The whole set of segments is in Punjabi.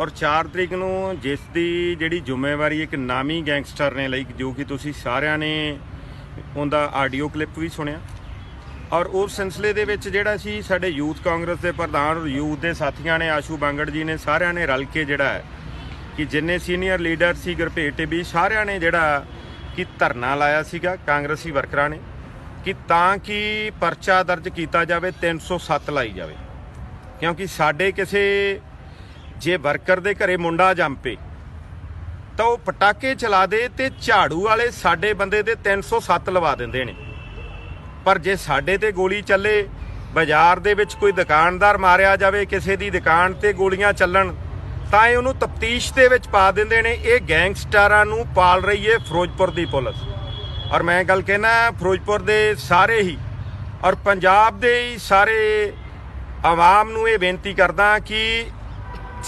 ਔਰ 4 ਤਰੀਕ ਨੂੰ ਜਿਸ ਦੀ ਜਿਹੜੀ ਜ਼ਿੰਮੇਵਾਰੀ ਇੱਕ ਨਾਮੀ ਗੈਂਗਸਟਰ ਨੇ ਲਈ, ਜੋ ਕਿ ਤੁਸੀਂ ਸਾਰਿਆਂ ਨੇ ਉਹਦਾ ਆਡੀਓ ਕਲਿੱਪ ਵੀ ਸੁਣਿਆ। ਔਰ ਉਸ ਸਿਲਸਿਲੇ ਦੇ ਵਿੱਚ ਜਿਹੜਾ ਸੀ, ਸਾਡੇ ਯੂਥ ਕਾਂਗਰਸ ਦੇ ਪ੍ਰਧਾਨ ਔਰ ਯੂਥ ਦੇ ਸਾਥੀਆਂ ਨੇ, ਆਸ਼ੂ ਬਾਂਗੜ ਜੀ ਨੇ, ਸਾਰਿਆਂ ਨੇ ਰਲ ਕੇ ਜਿਹੜਾ ਹੈ ਕਿ ਜਿੰਨੇ ਸੀਨੀਅਰ ਲੀਡਰ ਸੀ ਗੁਰਭੇਟ ਵੀ ਸਾਰਿਆਂ ਨੇ ਜਿਹੜਾ ਕਿ ਧਰਨਾ ਲਾਇਆ ਸੀਗਾ ਕਾਂਗਰਸੀ ਵਰਕਰਾਂ ਨੇ ਕਿ ਤਾਂ ਕਿ ਪਰਚਾ ਦਰਜ ਕੀਤਾ ਜਾਵੇ 307 ਲਾਈ ਜਾਵੇ। ਕਿਉਂਕਿ ਸਾਡੇ ਕਿਸੇ, ਜੇ ਵਰਕਰ ਦੇ ਘਰੇ ਮੁੰਡਾ ਜੰਪੇ ਤਾਂ ਉਹ ਪਟਾਕੇ ਚਲਾ ਦੇ ਤੇ ਝਾੜੂ ਵਾਲੇ ਸਾਡੇ ਬੰਦੇ ਦੇ 307 ਲਵਾ ਦਿੰਦੇ ਨੇ। ਪਰ ਜੇ ਸਾਡੇ ਤੇ ਗੋਲੀ ਚੱਲੇ, ਬਾਜ਼ਾਰ ਦੇ ਵਿੱਚ ਕੋਈ ਦੁਕਾਨਦਾਰ ਮਾਰਿਆ ਜਾਵੇ, ਕਿਸੇ ਦੀ ਦੁਕਾਨ ਤੇ ਗੋਲੀਆਂ ਚੱਲਣ, ਤਾਂ ਇਹ ਉਹਨੂੰ ਤਫਤੀਸ਼ ਦੇ ਵਿੱਚ ਪਾ ਦਿੰਦੇ ਨੇ, ਇਹ ਗੈਂਗਸਟਰਾਂ ਨੂੰ ਪਾਲ ਰਹੀ ਏ ਫਿਰੋਜ਼ਪੁਰ ਦੀ ਪੁਲਿਸ। ਔਰ ਮੈਂ ਗੱਲ ਕਹਿਣਾ, ਫਿਰੋਜ਼ਪੁਰ ਦੇ ਸਾਰੇ ਹੀ, ਔਰ ਪੰਜਾਬ ਦੇ ਹੀ ਸਾਰੇ ਆਵਾਮ ਨੂੰ ਇਹ ਬੇਨਤੀ ਕਰਦਾ ਕਿ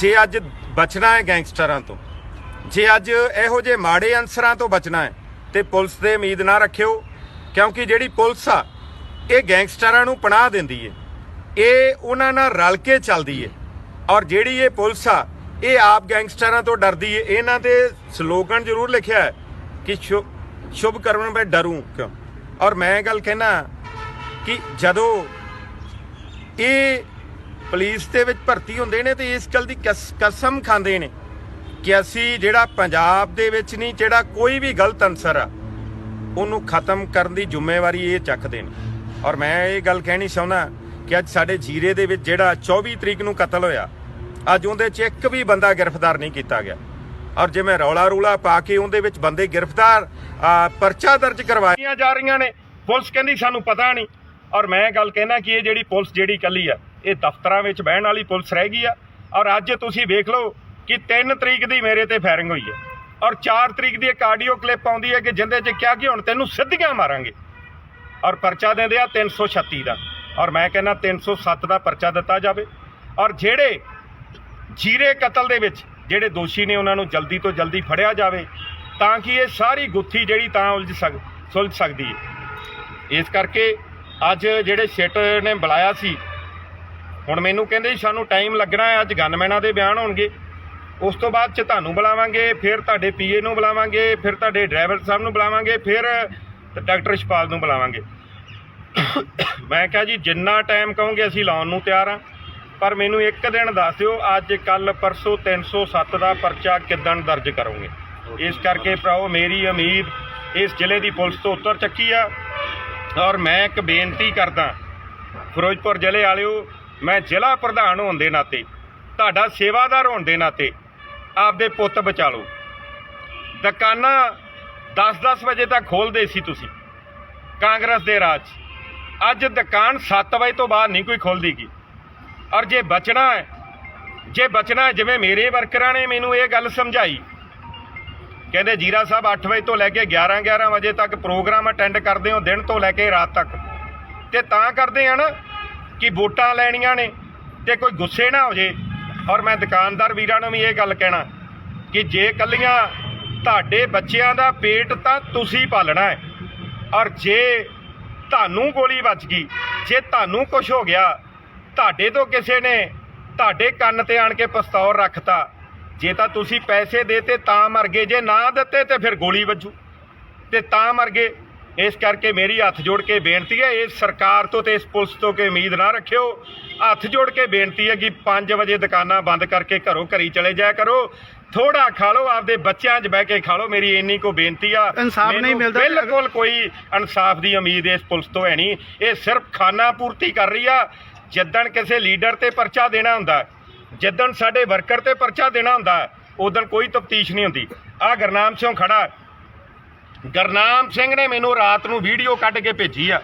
ਜੇ ਅੱਜ ਬਚਣਾ ਹੈ ਗੈਂਗਸਟਰਾਂ ਤੋਂ, ਜੇ ਅੱਜ ਇਹੋ ਜਿਹੇ ਮਾੜੇ ਅਨਸਰਾਂ ਤੋਂ ਬਚਣਾ ਹੈ, ਤੇ ਪੁਲਿਸ ਦੇ ਉਮੀਦ ਨਾ ਰੱਖਿਓ, ਕਿਉਂਕਿ ਜਿਹੜੀ ਪੁਲਿਸ ਆ, ਇਹ ਗੈਂਗਸਟਰਾਂ ਨੂੰ ਪਨਾਹ ਦਿੰਦੀ ਏ। ਇਹ ਉਹਨਾਂ ਨਾਲ ਰਲ ਕੇ ਚੱਲਦੀ ਏ। ਔਰ ਜਿਹੜੀ ਇਹ ਪੁਲਿਸ ਆ, ਇਹ ਆਪ ਗੈਂਗਸਟਰਾਂ ਤੋਂ ਡਰਦੀ ਏ। ਇਹਨਾਂ ਦੇ ਸਲੋਗਨ ਜ਼ਰੂਰ ਲਿਖਿਆ ਹੈ ਕਿ ਸ਼ੁਭ ਸ਼ੁਭ ਕਰਮ ਮੈਂ ਡਰੂ ਕਿਉਂ? ਔਰ ਮੈਂ ਗੱਲ ਕਹਿਣਾ ਕਿ ਜਦੋਂ ਇਹ ਪੁਲਿਸ ਦੇ ਵਿੱਚ ਭਰਤੀ ਹੁੰਦੇ ਨੇ ਤੇ ਇਸ ਗੱਲ ਦੀ ਕਸ- ਕਸਮ ਖਾਂਦੇ ਨੇ ਕਿ ਅਸੀਂ ਜਿਹੜਾ ਪੰਜਾਬ ਦੇ ਵਿੱਚ ਨਹੀਂ, ਜਿਹੜਾ ਕੋਈ ਵੀ ਗਲਤ ਅਨਸਰ ਆ, ਉਹਨੂੰ ਖਤਮ ਕਰਨ ਦੀ ਜ਼ਿੰਮੇਵਾਰੀ ਇਹ ਚੱਕਦੇ ਨੇ। ਔਰ ਮੈਂ ਇਹ ਗੱਲ ਕਹਿਣੀ ਚਾਹੁੰਦਾ ਕਿ ਅੱਜ ਸਾਡੇ ਜੀਰੇ ਦੇ ਵਿੱਚ ਜਿਹੜਾ 24 ਤਰੀਕ ਨੂੰ ਕਤਲ ਹੋਇਆ, ਅੱਜ ਉਹਦੇ 'ਚ ਇੱਕ ਵੀ ਬੰਦਾ ਗ੍ਰਿਫਤਾਰ ਨਹੀਂ ਕੀਤਾ ਗਿਆ। ਔਰ ਜਿਵੇਂ ਰੌਲਾ ਰੂਲਾ ਪਾ ਕੇ ਉਹਦੇ ਵਿੱਚ ਬੰਦੇ ਗ੍ਰਿਫਤਾਰ ਪਰਚਾ ਦਰਜ ਕਰਵਾਈਆਂ ਜਾ ਰਹੀਆਂ ਨੇ, ਪੁਲਿਸ ਕਹਿੰਦੀ ਸਾਨੂੰ ਪਤਾ ਨਹੀਂ। ਔਰ ਮੈਂ ਗੱਲ ਕਹਿਣਾ ਕਿ ਇਹ ਜਿਹੜੀ ਪੁਲਿਸ ਜਿਹੜੀ ਕੱਲੀ ਆ, ਇਹ ਦਫ਼ਤਰਾਂ ਵਿੱਚ ਬਹਿਣ ਵਾਲੀ ਪੁਲਿਸ ਰਹਿ ਗਈ ਆ। ਔਰ ਅੱਜ ਤੁਸੀਂ ਵੇਖ ਲਓ ਕਿ 3 ਤਰੀਕ ਦੀ ਮੇਰੇ ਤੇ ਫਾਇਰਿੰਗ ਹੋਈ ਹੈ ਔਰ 4 ਤਰੀਕ ਦੀ ਇੱਕ ਆਡੀਓ ਕਲਿੱਪ ਆਉਂਦੀ ਹੈ ਕਿ ਜਿੰਦੇ 'ਚ ਕਿਹਾ ਕਿ ਹੁਣ ਤੈਨੂੰ ਸਿੱਧੀਆਂ ਮਾਰਾਂਗੇ। ਔਰ ਪਰਚਾ ਦਿੰਦੇ ਆ 336 ਦਾ। ਔਰ ਮੈਂ ਕਹਿੰਦਾ 307 ਦਾ ਪਰਚਾ ਦਿੱਤਾ ਜਾਵੇ। ਔਰ ਜਿਹੜੇ ਜੀਰੇ ਕਤਲ ਦੇ ਵਿੱਚ ਜਿਹੜੇ ਦੋਸ਼ੀ ਨੇ ਉਹਨਾਂ ਨੂੰ ਜਲਦੀ ਤੋਂ ਜਲਦੀ ਫੜਿਆ ਜਾਵੇ, ਤਾਂ ਕਿ ਇਹ ਸਾਰੀ ਗੁੱਥੀ ਜਿਹੜੀ ਤਾਂ ਉਲਝ ਸਕ, ਸੁਲਝ ਸਕਦੀ ਹੈ ਇਸ ਕਰਕੇ ਅੱਜ ਜਿਹੜੇ ਸਿੱਟ ਨੇ ਬੁਲਾਇਆ ਸੀ, ਹੁਣ ਮੈਨੂੰ ਕਹਿੰਦੇ ਸੀ ਸਾਨੂੰ ਟਾਈਮ ਲੱਗਣਾ ਹੈ, ਅੱਜ ਗਨਮੈਨਾਂ ਦੇ ਬਿਆਨ ਹੋਣਗੇ। ਉਸ ਤੋਂ ਬਾਅਦ ਚ ਤੁਹਾਨੂੰ ਬੁਲਾਵਾਂਗੇ, ਫਿਰ ਤੁਹਾਡੇ ਪੀਏ ਨੂੰ ਬੁਲਾਵਾਂਗੇ, ਫਿਰ ਤੁਹਾਡੇ ਡਰਾਈਵਰ ਸਾਹਿਬ ਨੂੰ ਬੁਲਾਵਾਂਗੇ, ਫਿਰ ਡਾਕਟਰ ਸ਼ਪਾਲ ਨੂੰ ਬੁਲਾਵਾਂਗੇ। ਮੈਂ ਕਿਹਾ ਜੀ, ਜਿੰਨਾ ਟਾਈਮ ਕਹੋਗੇ ਅਸੀਂ ਲਾਉਣ ਨੂੰ ਤਿਆਰ ਹਾਂ ਪਰ ਮੈਨੂੰ ਇੱਕ ਦਿਨ ਦੱਸ ਦਿਓ, ਅੱਜ ਕੱਲ ਪਰਸੋਂ 307 ਦਾ ਪਰਚਾ ਕਿੱਦਣ ਦਰਜ ਕਰੋਗੇ। ਇਸ ਕਰਕੇ ਭਰਾਓ ਮੇਰੀ ਉਮੀਦ ਇਸ ਜ਼ਿਲ੍ਹੇ ਦੀ ਪੁਲਿਸ ਤੋਂ ਉੱਤਰ ਚੱਕੀ ਆ। ਔਰ ਮੈਂ ਇੱਕ ਬੇਨਤੀ ਕਰਦਾ, ਫਿਰੋਜ਼ਪੁਰ ਜ਼ਿਲ੍ਹੇ ਵਾਲਿਓ, ਮੈਂ ਜ਼ਿਲ੍ਹਾ ਪ੍ਰਧਾਨ ਹੋਣ ਦੇ ਨਾਤੇ, ਤੁਹਾਡਾ ਸੇਵਾਦਾਰ ਹੋਣ ਦੇ ਨਾਤੇ ਆਪਦੇ ਪੁੱਤ ਬਚਾ ਲਓ ਦੁਕਾਨਾਂ 10-10 ਵਜੇ ਤੱਕ ਖੋਲਦੇ ਸੀ ਤੁਸੀਂ, ਕਾਂਗਰਸ ਦੇ ਰਾਜ 'ਚ। ਅੱਜ ਦੁਕਾਨ 7 ਵਜੇ ਤੋਂ ਬਾਅਦ ਨਹੀਂ ਕੋਈ ਖੋਲਦੀਗੀ ਔਰ ਜੇ ਬਚਣਾ ਹੈ, ਜੇ ਬਚਣਾ ਜਿਵੇਂ ਮੇਰੇ ਵਰਕਰਾਂ ਨੇ ਮੈਨੂੰ ਇਹ ਗੱਲ ਸਮਝਾਈ ਕਹਿੰਦੇ ਜੀਰਾ ਸਾਹਿਬ 8 ਵਜੇ ਤੋਂ ਲੈ ਕੇ 11 11 ਵਜੇ ਤੱਕ ਪ੍ਰੋਗਰਾਮ ਅਟੈਂਡ ਕਰਦੇ ਹੋ, ਦਿਨ ਤੋਂ ਲੈ ਕੇ ਰਾਤ ਤੱਕ। ਤੇ ਤਾਂ ਕਰਦੇ ਆ ਨਾ ਕਿ ਵੋਟਾਂ ਲੈਣੀਆਂ ਨੇ ਤੇ ਕੋਈ ਗੁੱਸੇ ਨਾ ਹੋ ਜੇ। ਔਰ ਮੈਂ ਦੁਕਾਨਦਾਰ ਵੀਰਾਂ ਨੂੰ ਵੀ ਇਹ ਗੱਲ ਕਹਿਣਾ ਕਿ ਜੇ ਕੱਲੀਆਂ ਤੁਹਾਡੇ ਬੱਚਿਆਂ ਦਾ ਪੇਟ ਤਾਂ ਤੁਸੀਂ ਪਾਲਣਾ ਹੈ। ਔਰ ਜੇ ਤੁਹਾਨੂੰ ਗੋਲੀ ਵੱਜ ਗਈ, ਜੇ ਤੁਹਾਨੂੰ ਕੁਝ ਹੋ ਗਿਆ, ਤੁਹਾਡੇ ਤੋਂ ਕਿਸੇ ਨੇ ਤੁਹਾਡੇ ਕੰਨ ਤੇ ਆਣ ਕੇ ਪਸਤੌਰ ਰੱਖਤਾ ਜੇ ਤਾਂ ਤੁਸੀਂ ਪੈਸੇ ਦੇਤੇ ਤਾਂ ਮਰ ਗਏ ਜੇ ਨਾ ਦਿੱਤੇ ਤੇ ਫਿਰ ਗੋਲੀ ਵੱਜੂ। ਤੇ ਤਾਂ ਮਰ ਗਏ। ਇਸ ਕਰਕੇ ਮੇਰੀ ਹੱਥ ਜੋੜ ਕੇ ਬੇਨਤੀ ਹੈ ਇਸ ਸਰਕਾਰ ਤੋਂ ਤੇ ਇਸ ਪੁਲਿਸ ਤੋਂ ਕਿ ਉਮੀਦ ਨਾ ਰੱਖਿਓ। ਹੱਥ ਜੋੜ ਕੇ ਬੇਨਤੀ ਹੈ ਕਿ 5 ਵਜੇ ਦੁਕਾਨਾਂ ਬੰਦ ਕਰਕੇ ਘਰੋਂ ਘਰੀ ਚਲੇ ਜਾਇਆ ਕਰੋ। ਥੋੜਾ ਖਾ ਲਓ ਆਪਦੇ ਬੱਚਿਆਂ 'ਚ ਬਹਿ ਕੇ ਖਾ ਲਓ। ਮੇਰੀ ਇੰਨੀ ਕੋ ਬੇਨਤੀ ਆ। ਇਨਸਾਫ਼ ਨਹੀਂ ਮਿਲਦਾ। ਬਿਲਕੁਲ ਕੋਈ ਇਨਸਾਫ ਦੀ ਉਮੀਦ ਇਸ ਪੁਲਿਸ ਤੋਂ ਹੈ ਨਹੀਂ। ਇਹ ਸਿਰਫ ਖਾਨਾ ਪੂਰਤੀ ਕਰ ਰਹੀ ਆ। ਜਿੱਦਣ ਕਿਸੇ ਲੀਡਰ ਤੇ ਪਰਚਾ ਦੇਣਾ ਹੁੰਦਾ ਜਿੱਦਣ ਸਾਡੇ ਵਰਕਰ ਤੇ ਪਰਚਾ ਦੇਣਾ ਹੁੰਦਾ, ਉਦੋਂ ਕੋਈ ਤਫਤੀਸ਼ ਨਹੀਂ ਹੁੰਦੀ। ਆ ਗਰਨਾਮ ਸਿੰਘ ਖੜਾ। ਗਰਨਾਮ ਸਿੰਘ ਨੇ ਮੈਨੂੰ ਰਾਤ ਨੂੰ ਵੀਡੀਓ ਕੱਢ ਕੇ ਭੇਜੀ ਆ।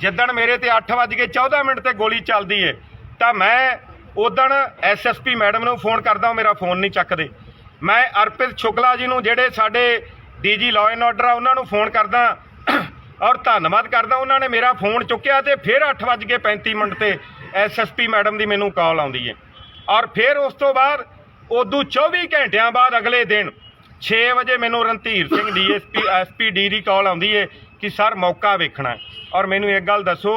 ਜਿੱਦਣ ਮੇਰੇ ਤੇ 8:14 ਮਿੰਟ ਤੇ ਗੋਲੀ ਚੱਲਦੀ ਏ, ਤਾਂ ਮੈਂ ਉਦਣ ਐਸਐਸਪੀ ਮੈਡਮ ਨੂੰ ਫੋਨ ਕਰਦਾ ਮੇਰਾ ਫੋਨ ਨਹੀਂ ਚੱਕਦੇ। ਮੈਂ ਅਰਪਿਤ ਸ਼ੁਕਲਾ ਜੀ ਨੂੰ, ਜਿਹੜੇ ਸਾਡੇ ਡੀਜੀ ਲਾਅ ਐਂਡ ਆਰਡਰ ਆ, ਉਹਨਾਂ ਨੂੰ ਫੋਨ ਕਰਦਾ ਔਰ ਧੰਨਵਾਦ ਕਰਦਾ। ਉਹਨਾਂ ਨੇ ਮੇਰਾ ਫੋਨ ਚੁੱਕਿਆ ਤੇ ਫਿਰ 8:35 ਮਿੰਟ ਤੇ ਐਸਐਸਪੀ ਮੈਡਮ ਦੀ ਮੈਨੂੰ ਕਾਲ ਆਉਂਦੀ ਏ। ਔਰ ਫਿਰ ਉਸ ਤੋਂ ਬਾਅਦ ਉਦੋਂ 24 ਘੰਟਿਆਂ ਬਾਅਦ ਅਗਲੇ ਦਿਨ 6 ਵਜੇ ਮੈਨੂੰ Randhir Singh DSP, SP D ਦੀ ਕਾਲ ਆਉਂਦੀ ਏ ਕਿ, ਸਰ, ਮੌਕਾ ਵੇਖਣਾ ਔਰ ਮੈਨੂੰ ਇੱਕ ਗੱਲ ਦੱਸੋ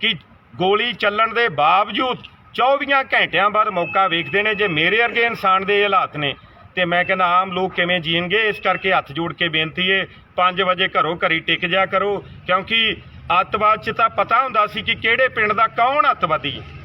ਕਿ ਗੋਲੀ ਚੱਲਣ ਦੇ ਬਾਵਜੂਦ 24 ਘੰਟਿਆਂ ਬਾਅਦ ਮੌਕਾ ਵੇਖਦੇ ਨੇ, ਜੇ ਮੇਰੇ ਵਰਗੇ ਇਨਸਾਨ ਦੇ ਹਾਲਾਤ ਨੇ, ਤੇ ਮੈਂ ਕਹਿੰਦਾ, ਆਮ ਲੋਕ ਕਿਵੇਂ ਜੀਣਗੇ? ਇਸ ਕਰਕੇ ਹੱਥ ਜੋੜ ਕੇ ਬੇਨਤੀ ਏ 5 ਵਜੇ ਘਰੋਂ ਘਰੀ ਟਿਕ ਜਾ ਕਰੋ, ਕਿਉਂਕਿ ਅੱਤਵਾਦ 'ਚ ਤਾਂ ਪਤਾ ਹੁੰਦਾ ਸੀ ਕਿ ਕਿਹੜੇ ਪਿੰਡ ਦਾ ਕੌਣ ਅੱਤਵਾਦੀ ਹੈ।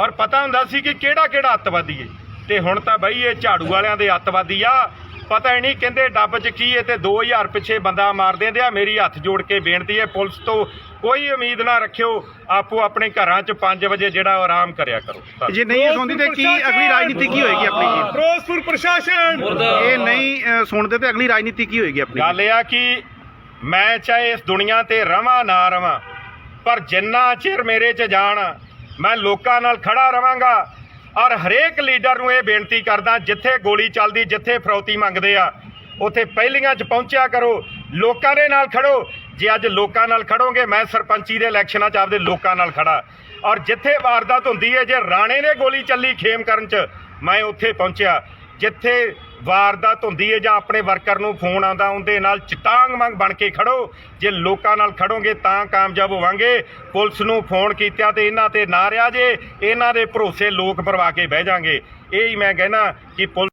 ਔਰ ਪਤਾ ਹੁੰਦਾ ਸੀ ਕਿ ਕਿਹੜਾ ਕਿਹੜਾ ਅੱਤਵਾਦੀ ਹੈ ਤੇ ਹੁਣ ਤਾਂ ਬਈ ਇਹ ਝਾੜੂ ਵਾਲਿਆਂ ਦੇ ਅੱਤਵਾਦੀ ਆ। ਪਤਾ ਹੀ ਨਹੀਂ ਕਹਿੰਦੇ ਡੱਬ 'ਚ ਕੀ ਹੈ ਤੇ 2000 ਪਿੱਛੇ ਬੰਦਾ ਮਾਰ ਦਿੰਦੇ ਆ। ਮੇਰੀ ਹੱਥ ਜੋੜ ਕੇ ਬੇਨਤੀ ਹੈ ਪੁਲਿਸ ਤੋਂ ਕੋਈ ਉਮੀਦ ਨਾ ਰੱਖਿਓ। ਆਪੋ ਆਪਣੇ ਘਰਾਂ 'ਚ 5 ਵਜੇ ਜਿਹੜਾ ਉਹ ਆਰਾਮ ਕਰਿਆ ਕਰੋ। ਜੇ ਨਹੀਂ ਇਹ ਸੁਣਦੀ ਤੇ ਕੀ ਅਗਲੀ ਰਾਜਨੀਤੀ ਕੀ ਹੋਏਗੀ ਆਪਣੀ ਜੀ? ਫਿਰੋਜ਼ਪੁਰ ਪ੍ਰਸ਼ਾਸਨ! ਇਹ ਨਹੀਂ ਸੁਣਦੇ ਤੇ ਅਗਲੀ ਰਾਜਨੀਤੀ ਕੀ ਹੋਏਗੀ ਆਪਣੀ ਗੱਲ ਇਹ ਆ ਕਿ ਮੈਂ ਚਾਹੇ ਇਸ ਦੁਨੀਆ ਤੇ ਰਵਾਂ ਨਾ ਰਵਾਂ ਪਰ ਜਿੰਨਾ ਚਿਰ ਮੇਰੇ 'ਚ ਜਾਣ ਮੈਂ ਲੋਕਾਂ ਨਾਲ ਖੜਾ ਰਵਾਂਗਾ ਔਰ ਹਰੇਕ ਲੀਡਰ ਨੂੰ ਇਹ ਬੇਨਤੀ ਕਰਦਾ, ਜਿੱਥੇ ਗੋਲੀ ਚੱਲਦੀ, ਜਿੱਥੇ ਫਰੌਤੀ ਮੰਗਦੇ ਆ, ਉੱਥੇ ਪਹਿਲੀਆਂ 'ਚ ਪਹੁੰਚਿਆ ਕਰੋ, ਲੋਕਾਂ ਦੇ ਨਾਲ ਖੜੋ। ਜੇ ਅੱਜ ਲੋਕਾਂ ਨਾਲ ਖੜੋਗੇ, ਮੈਂ ਸਰਪੰਚੀ ਦੇ ਇਲੈਕਸ਼ਨਾਂ 'ਚ ਆਪਦੇ ਲੋਕਾਂ ਨਾਲ ਖੜਾ। ਔਰ ਜਿੱਥੇ ਵਾਰਦਾਤ ਹੁੰਦੀ ਹੈ ਜੇ ਰਾਣੇ ਨੇ ਗੋਲੀ ਚੱਲੀ ਖੇਮ ਕਰਨ 'ਚ, ਮੈਂ ਉੱਥੇ ਪਹੁੰਚਿਆ। ਜਿੱਥੇ ਵਾਰਦਾਤ ਹੁੰਦੀ ਹੈ ਜਾਂ ਆਪਣੇ ਵਰਕਰ ਨੂੰ ਫੋਨ ਆਉਂਦਾ, ਉਹਦੇ ਨਾਲ ਚਟਾਂਗ ਮੰਗ ਬਣ ਕੇ ਖੜੋ। ਜੇ ਲੋਕਾਂ ਨਾਲ ਖੜੋਗੇ ਤਾਂ ਕਾਮਯਾਬ ਹੋਵਾਂਗੇ। ਪੁਲਿਸ ਨੂੰ ਫੋਨ ਕੀਤਾ ਤੇ ਇਹਨਾਂ ਤੇ ਨਾ ਰਿਆ ਜੇ, ਇਹਨਾਂ ਦੇ ਭਰੋਸੇ ਲੋਕ ਪਰਵਾ ਕੇ ਬਹਿ ਜਾਾਂਗੇ ਇਹ ਹੀ ਮੈਂ ਕਹਿਣਾ ਕਿ ਪੁਲਿਸ